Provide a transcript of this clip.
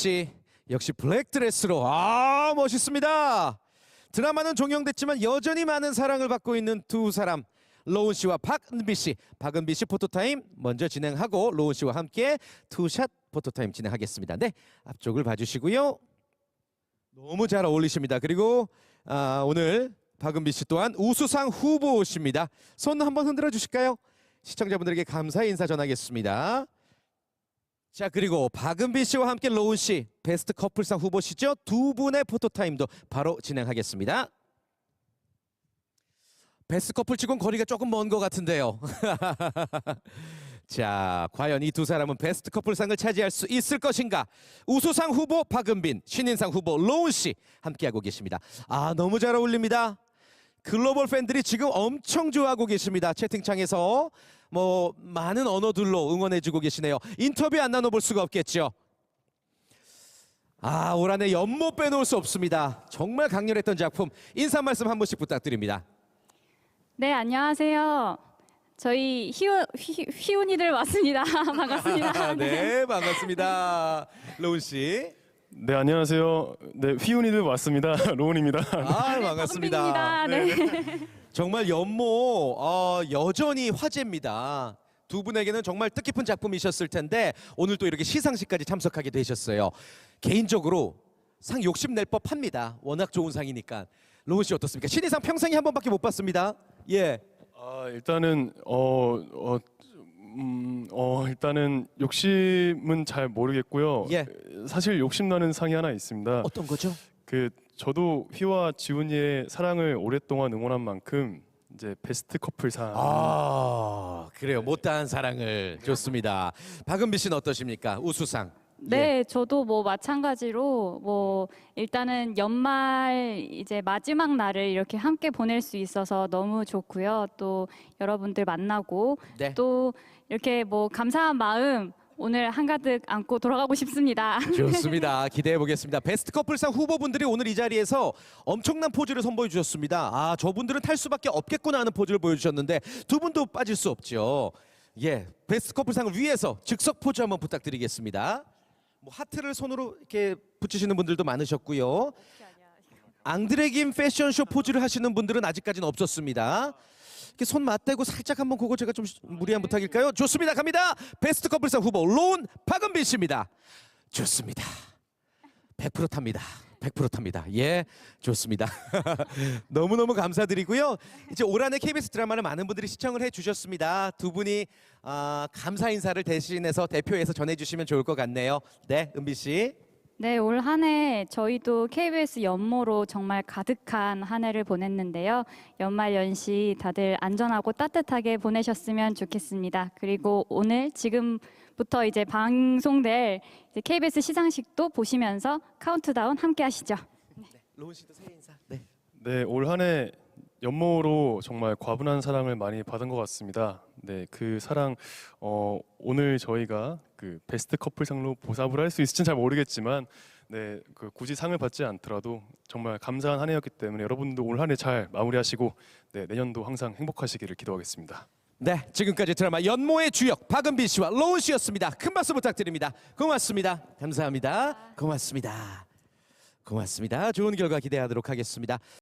씨 역시 블랙드레스로 아 멋있습니다. 드라마는 종영됐지만 여전히 많은 사랑을 받고 있는 두 사람 로운 씨와 박은비 씨, 박은비 씨 포토타임 먼저 진행하고 로운 씨와 함께 투샷 포토타임 진행하겠습니다. 네, 앞쪽을 봐주시고요. 너무 잘 어울리십니다. 그리고 아, 오늘 박은비 씨 또한 우수상 후보십니다. 손 한번 흔들어 주실까요? 시청자분들에게 감사의 인사 전하겠습니다. 자 그리고 박은비 씨와 함께 로운 씨 베스트 커플상 후보시죠. 두 분의 포토타임도 바로 진행하겠습니다. 베스트 커플 치곤 거리가 조금 먼 것 같은데요. 자, 과연 이 두 사람은 베스트 커플상을 차지할 수 있을 것인가? 우수상 후보 박은빈, 신인상 후보 로운 씨 함께하고 계십니다. 아, 너무 잘 어울립니다. 글로벌 팬들이 지금 엄청 좋아하고 계십니다. 채팅창에서 뭐 많은 언어들로 응원해주고 계시네요. 인터뷰 안 나눠볼 수가 없겠죠. 아, 올 한해 연못 빼놓을 수 없습니다. 정말 강렬했던 작품 인사 말씀 한 번씩 부탁드립니다. 네, 안녕하세요. 저희 희우, 휘, 휘운이들 왔습니다. 반갑습니다. 네, 반갑습니다. 로운 씨. 네 안녕하세요. 네 휘훈이들 왔습니다. 로운입니다. 아, 반갑습니다. 박은빈입니다. 네. 정말 연모 어, 여전히 화제입니다. 두 분에게는 정말 뜻깊은 작품이셨을 텐데 오늘 또 이렇게 시상식까지 참석하게 되셨어요. 개인적으로 상 욕심 낼 법합니다. 워낙 좋은 상이니까. 로운 씨 어떻습니까? 신인상 평생에 한 번밖에 못 봤습니다. 예. 아 일단은 어, 어 일단은 욕심은 잘 모르겠고요. 예. 사실 욕심 나는 상이 하나 있습니다. 어떤 거죠? 그 저도 휘와 지훈이의 사랑을 오랫동안 응원한 만큼 이제 베스트 커플상 아, 그래요. 못다한 사랑을 좋습니다. 박은비 씨는 어떠십니까? 우수상. 네, 저도 뭐 마찬가지로 뭐 일단은 연말 이제 마지막 날을 이렇게 함께 보낼 수 있어서 너무 좋고요. 또 여러분들 만나고 네. 또 이렇게 뭐 감사한 마음 오늘 한가득 안고 돌아가고 싶습니다. 좋습니다. 기대해 보겠습니다. 베스트 커플상 후보분들이 오늘 이 자리에서 엄청난 포즈를 선보여 주셨습니다. 아, 저분들은 탈 수밖에 없겠구나 하는 포즈를 보여주셨는데 두 분도 빠질 수 없죠. 예, 베스트 커플상을 위해서 즉석 포즈 한번 부탁드리겠습니다. 뭐 하트를 손으로 이렇게 붙이시는 분들도 많으셨고요. 앙드레김 패션쇼 포즈를 하시는 분들은 아직까지는 없었습니다. 이렇게 손 맞대고 살짝 한번 그거 제가 좀 무리한 부탁일까요? 좋습니다. 갑니다. 베스트 커플상 후보 로운 박은빈 씨입니다. 좋습니다. 100% 탑니다. 100% 탑니다. 예, 좋습니다. 너무너무 감사드리고요. 이제 올 한해 KBS 드라마를 많은 분들이 시청을 해주셨습니다. 두 분이 아, 감사 인사를 대신해서 대표해서 전해주시면 좋을 것 같네요. 네, 은비 씨. 네, 올 한 해 저희도 KBS 연모로 정말 가득한 한 해를 보냈는데요. 연말 연시 다들 안전하고 따뜻하게 보내셨으면 좋겠습니다. 그리고 오늘 지금 부터 이제 방송될 이제 KBS 시상식도 보시면서 카운트다운 함께 하시죠. 로운 씨도 새해 인사. 네. 네, 올 한 해 연모로 정말 과분한 사랑을 많이 받은 것 같습니다. 네, 그 사랑 어, 오늘 저희가 그 베스트 커플상로 보답을 할 수 있을지는 잘 모르겠지만 네, 그 굳이 상을 받지 않더라도 정말 감사한 한 해였기 때문에 여러분도 올 한 해 잘 마무리하시고 네, 내년도 항상 행복하시기를 기도하겠습니다. 네, 지금까지 드라마 연모의 주역 박은빈 씨와 로운 씨였습니다. 큰 박수 부탁드립니다. 고맙습니다. 감사합니다. 고맙습니다. 고맙습니다. 좋은 결과 기대하도록 하겠습니다.